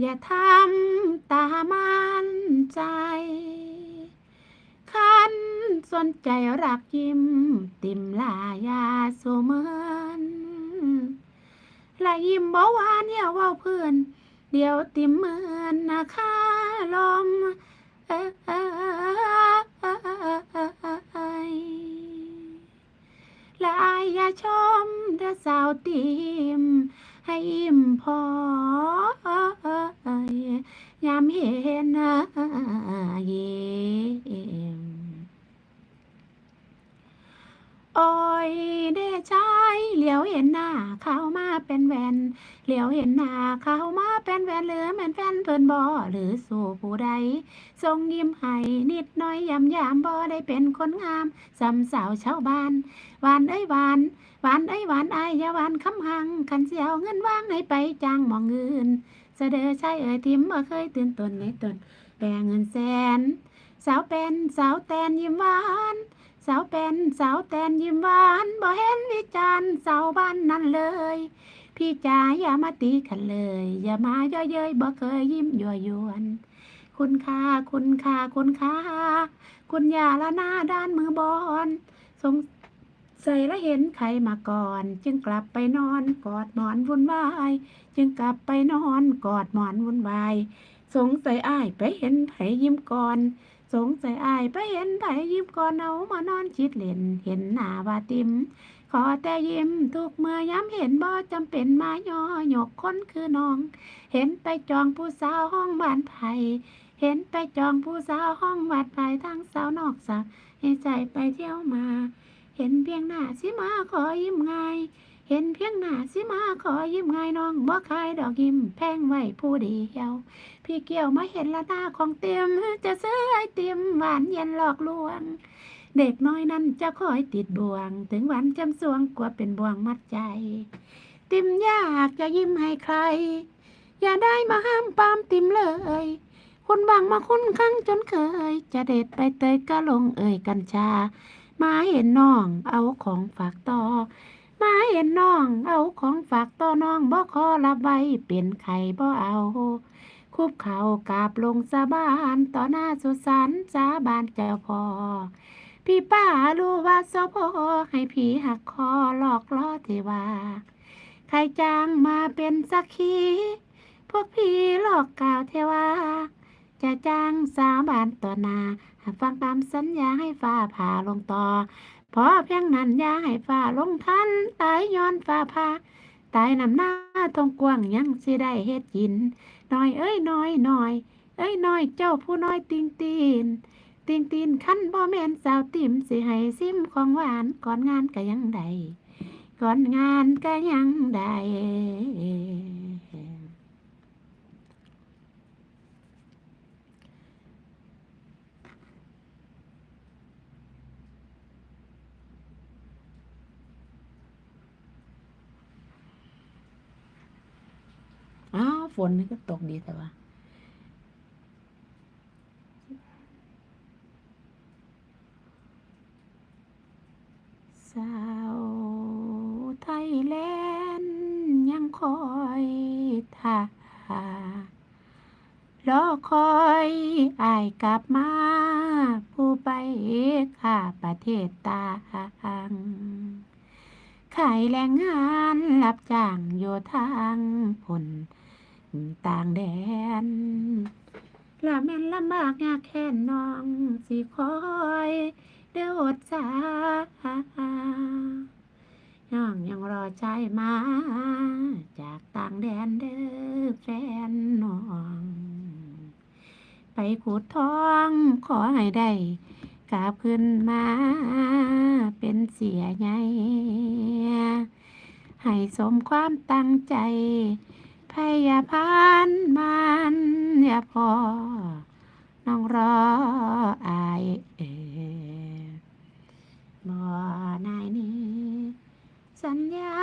อย่าทำตามันใจ คันสนใจรักยิ้ม ติมลายาสุเมือนละยิ้มบ่หวานอย่าว้าเพื่อน เดี๋ยวติมเหมือนนะคะลมเอ้ยแลายอย่าชมเด้อสาวติม ให้อิ่มพอ ยามเห็นยิ้มโอ้ยเด้ชายเหลียวเห็นหน้าเขามาเป็นแวนเหลียวเห็นหน้าเขามาเป็นแวนหลือแม่นแฟนเพิ่นบ่หรือสู่ผู้ใดทรงยิ้มให้นิดน้อยยำยามบ่ได้เป็นคนงามสำสาวชาวบ้านหวานเอ้ยหวานหวานเอ้ยหวานอายยาหวานคำหังคันเสียวเงินว่างให้ไปจ้างหมองเงิน เสดอชายเอ่ยทิมบ่เคยตื่นตนในตนแปลเงินแสน สาวเป็นสาวแตนยิ้มหวานสาวเป็นสาวแตนยิ้มหวานบ่เห็นวิจารณ์สาวบ้านนั่นเลย พี่จ๋าอย่ามาตีกันเลย อย่ามาย่อเย้ยบ่เคยยิ้มยั่วยวนคุณค่าคุณค่าคุณค่าคุณยาละหน้าด้านมือบอลสง ใสัยและเห็นใครมาก่อน จึงกลับไปนอนกอดหมอนวุ่นวาย จึงกลับไปนอนกอดหมอนวุ่นวายสงสัยอ้ายไปเห็นไผยิ้มก่อน สงสัยอายไปเห็นไผยิ้มก่อนเอามานอนชิดเล่นเห็นหน้าว่าติมขอแต่ยิ้มทุกเมื่อย้ำเห็นบ่จำเป็นมาย่อหยกคนคือน้อง เห็นไปจองผู้สาวห้องบ้านไผ่เห็นไปจองผู้สาวห้องวัดไผ่ทั้งสาวนอกสักให้ใจไปเที่ยวมา เห็นเพียงหน้าสิมาขอยิ้มง่าย เห็นเพียงหน้าสิมาขอยิ้มง่ายน้องบ่ขายดอกยิ้มแพงไว้ผู้เดียว พี่เกี่ยวมาเห็นละหน้าของเตียมจะซื้อไอติมหวานเย็นหลอกลวง เด็กน้อยนั้นจะคอยติดบ่วง ถึงวันจำสวงกว่าเป็นบ่วงมัดใจ ติมยากจะยิ้มให้ใคร อย่าได้มาห้ามปามติมเลยคุณบังมาคุ้นข้างจนเคย จะเด็ดไปเตยก็ลงเอ่ยกัญชา มาเห็นน้องเอาของฝากต่อ มาเห็นน้องเอาของฝากต่อน้องบ่ขอรับไว้เป็นไข่บ่เอาคุบเข่ากราบลงสาบานต่อหน้าสุสานสาบานเจ้าพ่อพี่ป้ารู้ว่าสพอให้ผีหักคอหลอกล่อเทวา ใครจ้างมาเป็นสักขี พวกพี่หลอกกล่าวเทวา จะจ้างสาบานต่อหน้าหากฟังตามสัญญาให้ฟ้าผ่าลงต่อพอเพียงนั้นอย่าให้ฟ้าลงทันตายย้อนฟ้าผ่าตายนำหน้าทงกว้างยังสิได้เฮ็ดกินน้อยเอ้ยน้อยน้อยเอ้ยน้อยเจ้าผู้น้อยติงตีนติงตีนขั้นบ่แม่นสาวติ่มสิให้ซิมของหวานก่อนงานก็ยังได้ก่อนงานก็ยังได้อ้าว ฝนก็ตกดีแต่ว่าสาวไทยแลนด์ยังคอยท่ารอคอยอายกลับมา ผู้ไปข้าประเทศต่างขายแรงงานรับจ้างอยู่ทางผล ต่างแดนละแม่นลำบากยากแค้นน้องสิคอยเดือดสาน้องยังรอใจมา จากต่างแดนเด้อแฟนน้อง ไปขุดทองขอให้ได้กลับขึ้นมา เป็นเสียไงให้สมความตั้งใจ พยาพานมันอย่าพอ น้องรออายเอบ่นายนี้ สัญญา